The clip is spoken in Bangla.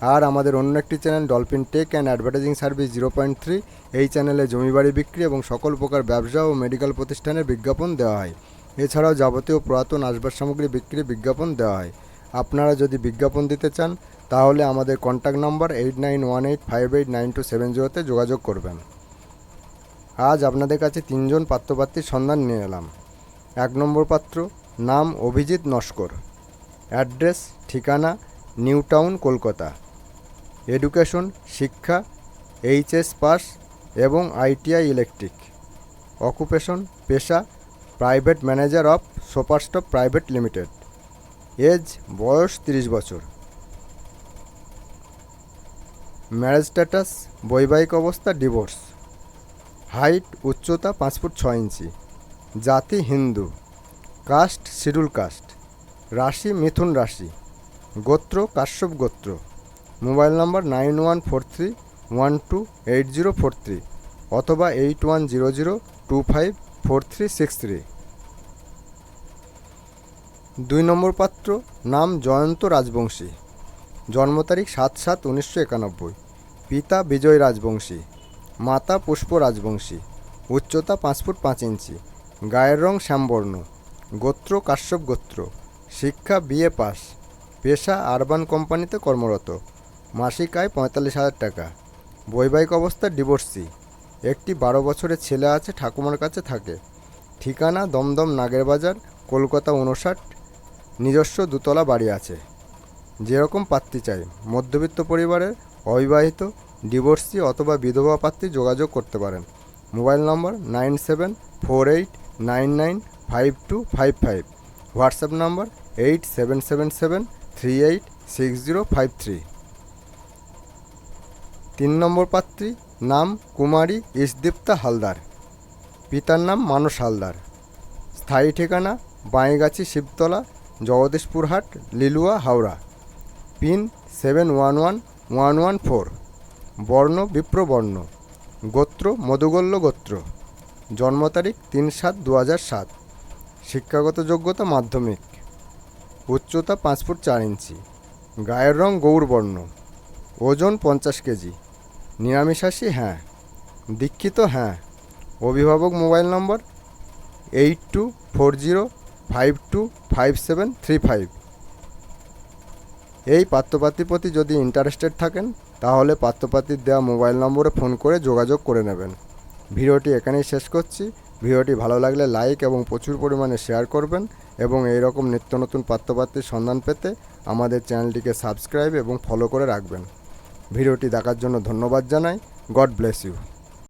আর আমাদের অন্য একটি channel, Dolphin Tech and Advertising Service zero point three, এই চ্যানেলে জমি বাড়ি বিক্রি এবং সকল প্রকার ব্যবসা ও মেডিকেল প্রতিষ্ঠানের বিজ্ঞাপন দেওয়া হয়। এছাড়াও যাবতীয় পুরাতন আসবাব সামগ্রী বিক্রি বিজ্ঞাপন দেওয়া হয়। আপনারা যদি বিজ্ঞাপন দিতে চান, তাহলে আমাদের contact number eight nine one eight five eight nine two seven জিরোতে যোগাযোগ করবেন। আজ আপনাদের কাছে তিনজন পাত্রপাত্রীর সন্ধান নিয়ে এলাম। এক নম্বর পাত্র, নাম অভিজিৎ নস্কর। অ্যাড্রেস, ঠিকানা, নিউ টাউন, কলকাতা। এডুকেশন, শিক্ষা, এইচএস পাস এবং আইটিআই ইলেকট্রিক। অকুপেশন, পেশা, private manager of Superstop private limited. Age, বয়স তিরিশ বছর। ম্যারেজ স্ট্যাটাস, বৈবাহিক অবস্থা, ডিভোর্স। হাইট, উচ্চতা পাঁচ ফুট ছয় ইঞ্চি। জাতি, হিন্দু। Caste, schedule caste. রাশি, মিথুন রাশি। গোত্র, কাশ্যপ গোত্র। Mobile number nine one four three one two eight zero four three অথবা eight one zero zero two five four three six three. দুই নম্বর পাত্র, নাম জয়ন্ত রাজবংশী। জন্ম তারিখ সাত সাত উনিশশো একানব্বই। পিতা বিজয় রাজবংশী। মাতা পুষ্প রাজবংশী। উচ্চতা পাঁচ ফুট পাঁচ ইঞ্চি। গায়ের রং শ্যামবর্ণ। গোত্র কাশ্যপ গোত্র। শিক্ষা বিএ পাস। পেশা আরবান কোম্পানিতে কর্মরত। মাসিক আয় পঁয়তাল্লিশ হাজার টাকা। বৈবাহিক অবস্থা ডিভোর্সি। একটি বারো বছরের ছেলে আছে, ঠাকুমার কাছে থাকে। ঠিকানা দমদম নাগের বাজার, কলকাতা উনষাট নিজস্ব দুতলা বাড়ি আছে। যেরকম পাত্রী চাই। মধ্যবিত্ত পরিবারের অবিবাহিত, ডিভোর্সি অথবা বিধবা পাত্রী যোগাযোগ করতে পারেন। Mobile number nine seven four eight nine nine five two five five. WhatsApp number eight seven seven seven three eight six zero five three. তিন নম্বর পাত্রী, নাম কুমারী ইসদীপ্তা হালদার। পিতার নাম মানস হালদার। স্থায়ী ঠিকানা, Baigachhi Shibtala Jagadishpurhat Liluah, Howrah. Pin seven one one one one four. বর্ণ বিপ্রবর্ণ। গোত্র মধুগল্য গোত্র। জন্ম তারিখ তিন সাত দু হাজার সাত। শিক্ষাগত যোগ্যতা মাধ্যমিক। উচ্চতা পাঁচ ফুট চার ইঞ্চি। গায়ের রং গৌরবর্ণ। ওজন পঞ্চাশ কেজি। নিরামিষাশী? হ্যাঁ। দীক্ষিত? হ্যাঁ। অভিভাবক mobile number eight two four zero five two five seven three five. এই পাত্রপাতির প্রতি যদি ইন্টারেস্টেড থাকেন, তাহলে পাত্রপাতির দেওয়া মোবাইল নম্বরে ফোন করে যোগাযোগ করে নেবেন। ভিডিওটি এখানেই শেষ করছি। ভিডিওটি ভালো লাগলে লাইক এবং প্রচুর পরিমাণে শেয়ার করবেন এবং এই রকম নিত্য নতুন পাত্রপাত্রীর সন্ধান পেতে আমাদের চ্যানেলটিকে সাবস্ক্রাইব এবং ফলো করে রাখবেন। ভিডিওটি দেখার জন্য ধন্যবাদ জানাই। God bless you